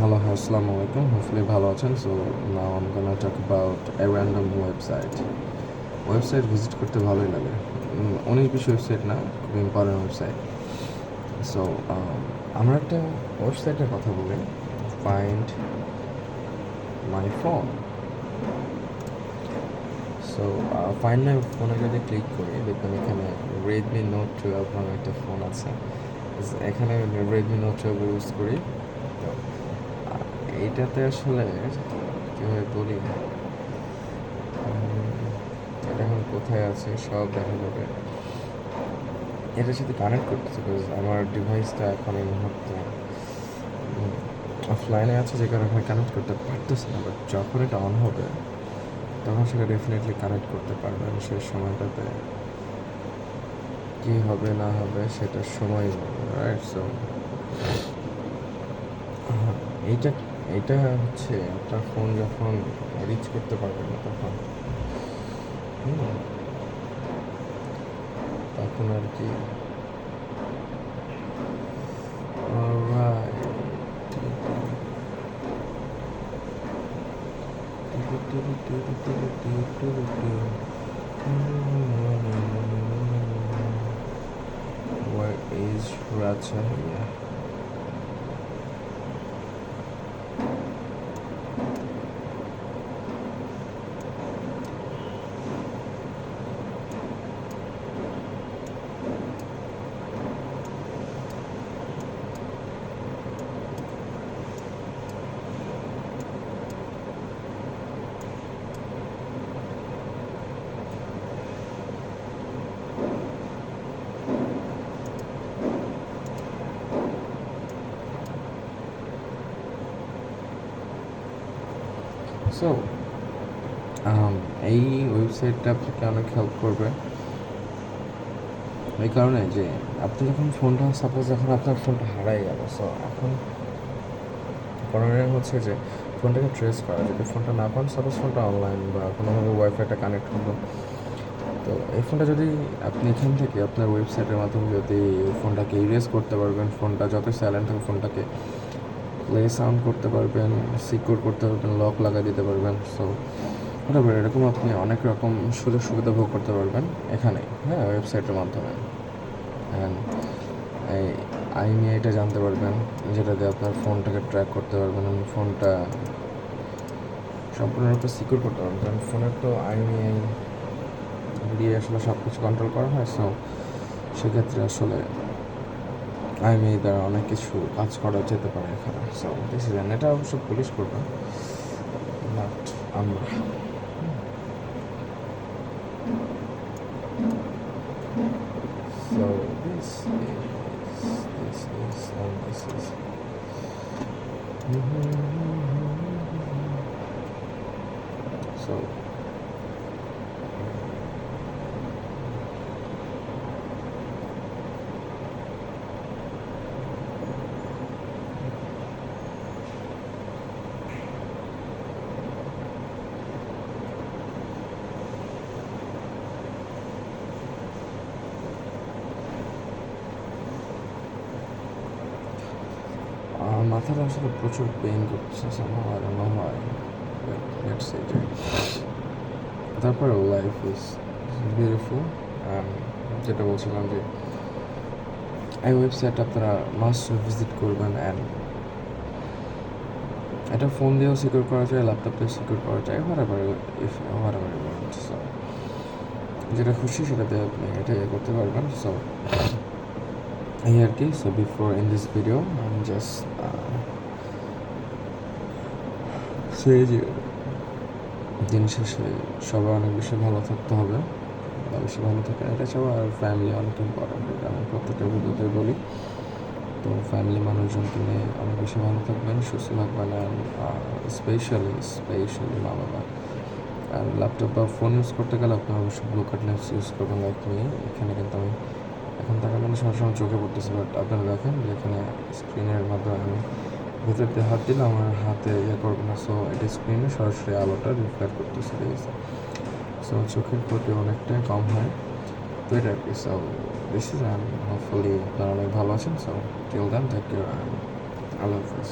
Hello, assalamu alaikum. Hopefully ভালো আছেন। So now I'm gonna talk about a random website website visit করতে ভালোই লাগে। উনিশ বিশ ওয়েবসাইট না খুব ইম্পর্টেন্ট ওয়েবসাইট সো আমরা একটা ওয়েবসাইটের কথা বলি। Find my phone so find my ফোনে যদি ক্লিক করি দেখবেন এখানে রেডমি নোট টুয়েলভ নামে একটা ফোন আছে। এখানে রেডমি নোট টুয়েলভ ইউজ করি। তো আহ, এইটাতে আসলে কীভাবে বলি? এটা এখন কোথায় আছে সব দেখা যাবে। এটার সাথে কানেক্ট করতেছে বিকজ আমার ডিভাইসটা এখন এই মুহূর্তে অফলাইনে আছে যে কারণে কানেক্ট করতে পারতেছে না বাট যখন এটা অন হবে তখন সেটা ডেফিনেটলি কানেক্ট করতে পারবেন সেই সময়টাতে। কী হবে না হবে সেটা সময় রাইট সো এইটা এইটা হচ্ছে আপনার ফোন যখন রিচ করতে পারবেন না তখন তখন আর কি. Where is Raja here? So um, এই ওয়েবসাইটটা আপনাকে অনেক হেল্প করবে। এই কারণে যে আপনি যখন ফোনটা সাপোজ যখন আপনার ফোনটা হারাই গেল সো এখন করণীয় হচ্ছে যে ফোনটাকে ট্রেস করা। যদি ফোনটা না পান সাপোজ ফোনটা অনলাইন বা কোনোভাবে ওয়াইফাইটা কানেক্ট হলো। তো এই ফোনটা যদি আপনি এখান থেকে আপনার ওয়েবসাইটের মাধ্যমে যদি ফোনটাকে ইরেজ করতে পারবেন ফোনটা যত স্যালেন্ট হবে ফোনটাকে প্লে সাউন্ড করতে পারবেন, সিকিউর করতে পারবেন, লক লাগা দিতে পারবেন সো হোয়াটএভার এরকম আপনি অনেক রকম সুযোগ সুবিধা ভোগ করতে পারবেন এখানে হ্যাঁ ওয়েবসাইটের মাধ্যমে। অ্যান্ড এই আইনি এটা জানতে পারবেন, যেটা দিয়ে আপনার ফোনটাকে ট্র্যাক করতে পারবেন এবং ফোনটা সম্পূর্ণরূপে সিকিউর করতে পারবেন, কারণ ফোনের তো আইনি দিয়ে আসলে সব কিছু কন্ট্রোল করা হয় সো সেক্ষেত্রে আসলে আইনি দ্বারা অনেক কিছু কাজ করা যেতে পারে এখানে। সো ডিসিশন এটা অবশ্য পুলিশ করবে বাট আমরা so আমার মাথাটা আসলে প্রচুর why, but let's see যে তারপরে লাইফ ইজ বিউটিফুল যেটা বলছিলাম যে, এই ওয়েবসাইট আপনারা মাস্ট ভিজিট করবেন অ্যান্ড এটা ফোন দিয়েও সিকিউর করা যায় ল্যাপটপ দিয়েও সিকিউর করা যায় what if whatever so যেটা খুশি সেটাতে আপনি এটা ইয়ে করতে পারবেন সো এই আর কি so before in this video আমি জাস্ট সেই যে দিন শেষে সবাই অনেক বেশি ভালো থাকতে হবে। বেশি ভালো থাকে এটা আর ফ্যামিলি অনেক ইম্পর্টেন্ট এটা আমি প্রত্যেকটা ভিডিওতে বলি, তো ফ্যামিলি মানুষজনকে নিয়ে অনেক বেশি ভালো থাকবেন, সুস্থ থাকবেন অ্যান্ড স্পেশালি স্পেশালি মা বাবা। আর ল্যাপটপ বা ফোন ইউজ করতে গেলে আপনি অবশ্যই ব্লু কাট লেন্স ইউজ করবেন লাইক নিয়ে এখানে কিন্তু আমি এখন তাকালে মানে সবসময় চোখে পড়তেছে বাট আপনারা দেখেন যে এখানে স্ক্রিনের মাধ্যমে আমি ভেতর দিয়ে হাত দিলে আমার হাতে ইয়ে করবে না। সো এটা স্ক্রিনে সরাসরি আলোটা রিফ্লেক্ট করতেছে, ঠিক আছে? সো চোখের ক্ষতি অনেকটাই কম হয়। তো এটা আর কি so this is and hopefully আপনারা অনেক ভালো আছেন। So till then thank you and Allah Hafiz